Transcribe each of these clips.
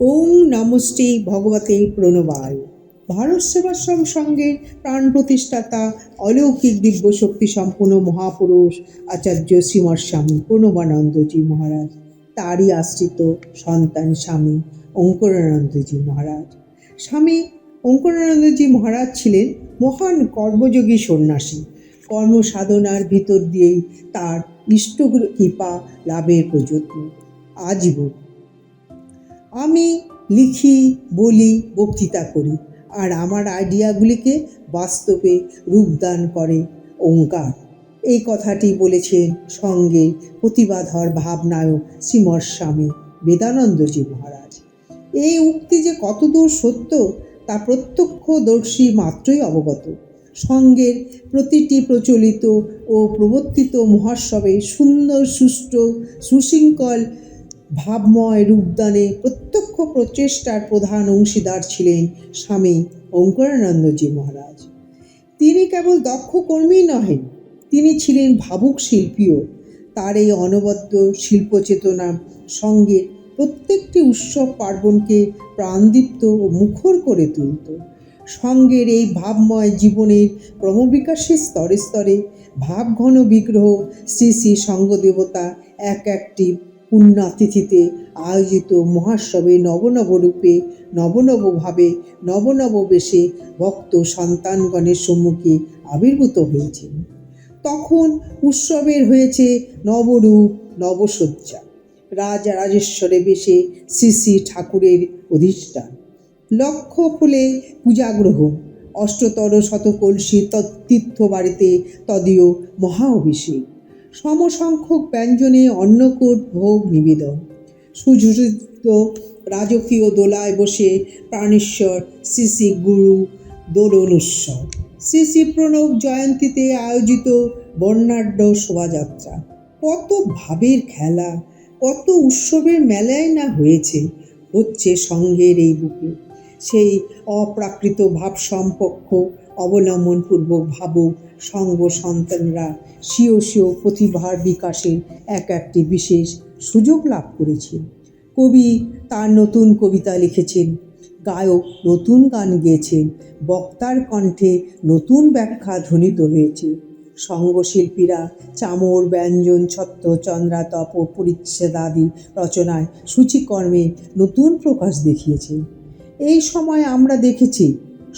ওং নমস্তে ভগবতে প্রণবায়। ভারত সেবাশ্রম সঙ্গের প্রাণ প্রতিষ্ঠাতা অলৌকিক দিব্য শক্তি সম্পন্ন মহাপুরুষ আচার্য শ্রীমৎ স্বামী প্রণবানন্দজি মহারাজ, তারই আশ্রিত সন্তান স্বামী অঙ্কুরানন্দজি মহারাজ। স্বামী অঙ্কুরানন্দজি মহারাজ ছিলেন মহান কর্মযোগী সন্ন্যাসী। কর্ম সাধনার ভিতর দিয়েই তার ইষ্ট কৃপা লাভের প্রযত্ন। আজীবন আমি লিখি, বলি, বক্তৃতা করি আর আমার আইডিয়াগুলিকে বাস্তবে রূপদান করে ওঙ্কার। এই কথাটি বলেছেন সঙ্গে প্রতিবাধর ভাবনায়ক শ্রীমৎ স্বামী বেদানন্দজি মহারাজ। এই উক্তি যে কতদূর সত্য তা প্রত্যক্ষদর্শী মাত্রই অবগত। সঙ্গের প্রতিটি প্রচলিত ও প্রবর্তিত মহাসবে সুন্দর, সুষ্ঠু, সুশৃঙ্খল ভাবময় রূপদানে প্রত্যক্ষ প্রচেষ্টার প্রধান অংশীদার ছিলেন স্বামী অঙ্কুরানন্দজি মহারাজ। তিনি কেবল দক্ষ কর্মী নহেন, তিনি ছিলেন ভাবুক শিল্পীও। তার এই অনবদ্য শিল্পচেতনা সঙ্গে প্রত্যেকটি উৎসব পার্বণকে প্রাণদীপ্ত ও মুখর করে তুলত। সঙ্গের এই ভাবময় জীবনের ক্রমবিকাশের স্তরে স্তরে ভাবঘন বিগ্রহ শ্রী শ্রী সঙ্গদেবতা এক একটি পুণ্যাতিথিতে আয়োজিত মহাসবে নবনব রূপে নবনবভাবে নবনব বেশে ভক্ত সন্তানগণের সম্মুখে আবির্ভূত হয়েছেন। তখন উৎসবের হয়েছে নবরূপ, নবসজ্জা। রাজা রাজেশ্বরে বেশে শ্রী শ্রী ঠাকুরের অধিষ্ঠান। লক্ষ্য ফুলে পূজাগ্রহণ। অষ্টতর শতকলসী তত্তীর্থ বাড়িতে তদীয় মহা অভিষেক। সমসংখ্যক ব্যঞ্জনে অন্নকূট ভোগ নিবেদন। সুযোজিত রাজকীয় দোলায় বসে প্রাণেশ্বর শ্রী শ্রী গুরু দোলন উৎসব শ্রী শ্রী প্রণব জয়ন্তীতে আয়োজিত বর্ণাঢ্য শোভাযাত্রা। কত ভাবের খেলা, কত উৎসবের মেলায় না হয়েছে, হচ্ছে সঙ্গের এই বুকে। সেই অপ্রাকৃত ভাব সম্পক্ষ অবলম্বনপূর্বক ভাবুক সঙ্গ সন্তানরা স্বীয় স্বীয় প্রতিভার বিকাশের এক একটি বিশেষ সুযোগ লাভ করেছেন। কবি তার নতুন কবিতা লিখেছেন, গায়ক নতুন গান গেয়েছেন, বক্তার কণ্ঠে নতুন ব্যাখ্যা ধ্বনিত হয়েছে। সঙ্গশিল্পীরা চামর, ব্যঞ্জন, ছত্র, চন্দ্রা, তপ পরিচ্ছেদাদি রচনায় সূচিকর্মে নতুন প্রকাশ দেখিয়েছে এই সময় আমরা দেখেছি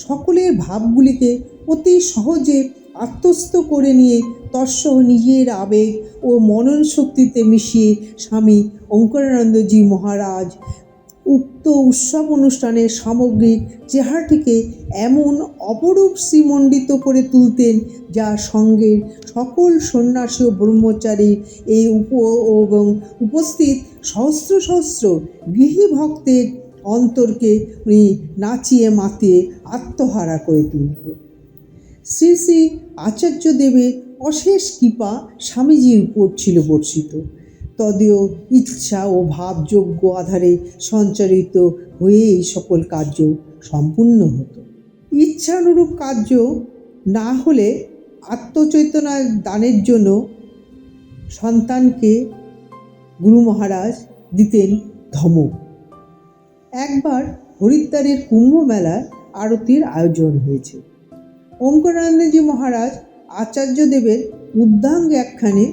সকলের ভাবগুলিকে অতি সহজে আত্মস্থ করে নিয়ে তৎসহ নিজের আবেগ ও মনন শক্তিতে মিশিয়ে স্বামী অঙ্করানন্দজি মহারাজ উক্ত উৎসব অনুষ্ঠানের সামগ্রিক চেহারাটিকে এমন অপরূপ শ্রীমণ্ডিত করে তুলতেন যা সঙ্গের সকল সন্ন্যাসী ও ব্রহ্মচারী এই উপ এবং উপস্থিত সহস্র সহস্র গৃহী ভক্তের অন্তরকে উনি নাচিয়ে মাতিয়ে আত্মহারা করে তুলত শ্রী শ্রী আচার্য দেবের অশেষ কৃপা স্বামীজির উপর ছিল বর্ষিত। তদেও ইচ্ছা ও ভাবযোগ্য আধারে সঞ্চারিত হয়ে এই সকল কার্য সম্পূর্ণ হতো। ইচ্ছানুরূপ কার্য না হলে আত্মচৈতন্য দানের জন্য সন্তানকে গুরু মহারাজ দিতেন ধমক। একবার হরিদ্বারের কুম্ভ মেলায় আরতির আয়োজন হয়েছে। অঙ্করানন্দজি মহারাজ আচার্যদেবের উদ্যাঙ্গ একখানে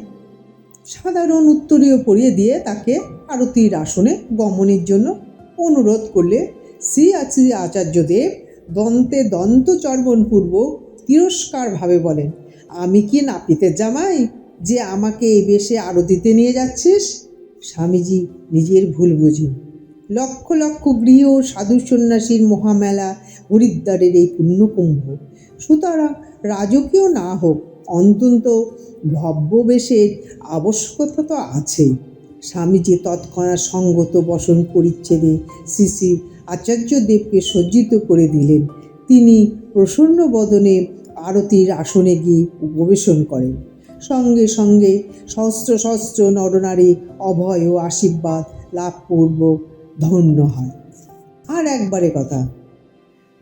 সাধারণ উত্তরীয় পরিয়ে দিয়ে তাকে আরতির আসনে গমনের জন্য অনুরোধ করলে শ্রী শ্রী আচার্যদেব দন্তে দন্ত চর্বণপূর্বক তিরস্কারভাবে বলেন, আমি কি নাপিতের জামাই যে আমাকে এই বেশে আরতিতে নিয়ে যাচ্ছিস? স্বামীজি নিজের ভুল বুঝেন। লক্ষ লক্ষ গৃহ সাধু সন্ন্যাসীর মহামেলা, হরিদ্বারের এই পুণ্যকুম্ভ। সুতরাং রাজকীয় না হোক অন্তন্ত ভব্যবেশের আবশ্যকতা তো আছেই। স্বামীজি তৎক্ষণাৎ সঙ্গত বসন পরিচ্ছেদে শ্রী শ্রী আচার্যদেবকে সজ্জিত করে দিলেন। তিনি প্রসন্ন বদনে আরতির আসনে গিয়ে উপবেশন করেন। সঙ্গে সঙ্গে সহস্র সহস্র নরনারী অভয় ও আশীর্বাদ লাভপূর্বক ধন্য হয়। আর একবারে কথা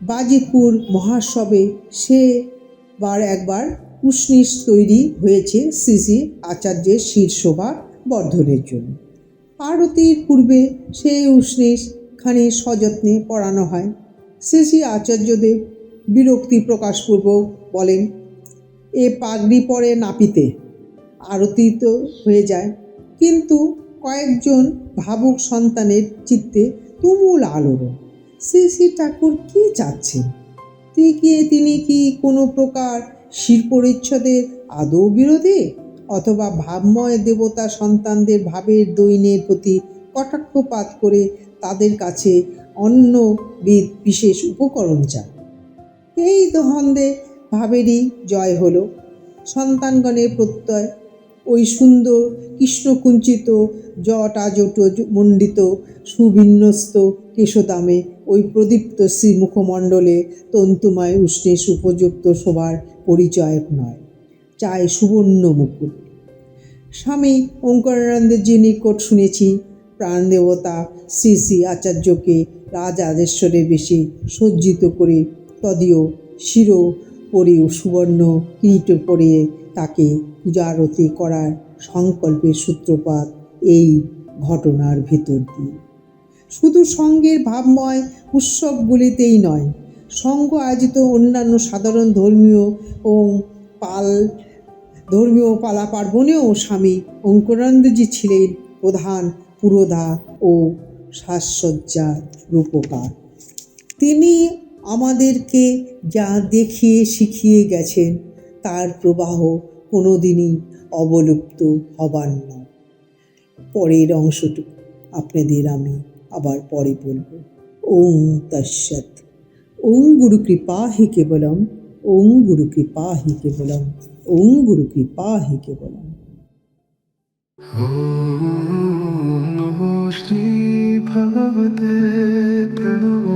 বাজিপুর মহাসবে সে বার একবার উষ্ণিস তৈরি হয়েছে শ্রী আচার্যের শীর্ষবা বর্ধনের জন্য। আরতির পূর্বে সেই উষ্ণিস খানি সযত্নে পড়ানো হয়। শ্রী আচার্যদেব বিরক্তি প্রকাশপূর্বক বলেন, এ পাগড়ি পরে নাপিতে, আরতি তো হয়ে যায়। কিন্তু কয়েকজন ভাবুক সন্তানের চিত্তে তুমুল আলোড়ন। শ্রী শ্রী ঠাকুর কী চাচ্ছেন? কি তিনি কি কোনো প্রকার শির পরিচ্ছদের আদৌ বিরোধী? অথবা ভাবময় দেবতা সন্তানদের ভাবের দৈনের প্রতি কটাক্ষপাত করে তাদের কাছে অন্যবিধ বিশেষ উপকরণ চান? এই দ্বন্দ্বে ভাবেরই জয় হলো। সন্তানগণের প্রত্যয় ওই সুন্দর কৃষ্ণকুঞ্চিত জটাজট মণ্ডিত, সুবিন্যস্ত কেশদামে ওই প্রদীপ্ত শ্রী মুখমণ্ডলে তন্তুময় উষ্ণেশ উপযুক্ত শোভার পরিচয়ক নয়, চায় সুবর্ণ মুকুট। স্বামী ওঙ্কারানন্দের নিকট শুনেছি প্রাণদেবতা শ্রী শ্রী আচার্যকে রাজ আদেশ্বরের বেশি সজ্জিত করে তদীয় শিরো পরে সুবর্ণ কিরিট পরিয়ে তাকে পূজারতি করার সংকল্পের সূত্রপাত এই ঘটনার ভেতর দিয়ে। শুধু সঙ্গের ভাবময় উৎসবগুলিতেই নয়, সঙ্গ আয়োজিত অন্যান্য সাধারণ ধর্মীয় ও পাল, ধর্মীয় পালা পার্বণেও স্বামী অঙ্কুরানন্দজি ছিলেন প্রধান পুরোধা ও সাজসজ্জার রূপকার। তিনি আমাদেরকে যা দেখিয়ে শিখিয়ে গেছেন তার প্রবাহ কোনোদিনই অবলুপ্ত হবার নয় পরের অংশটুকু আপনাদের আমি আবার পরে বলব। ওং তৎসৎ। ওং গুরু কৃপা হি কেবলম। ওং গুরু কৃপা হি কেবলম। ওং গুরু কৃপা হি কেবলম। শ্রী ভগবতে প্রণব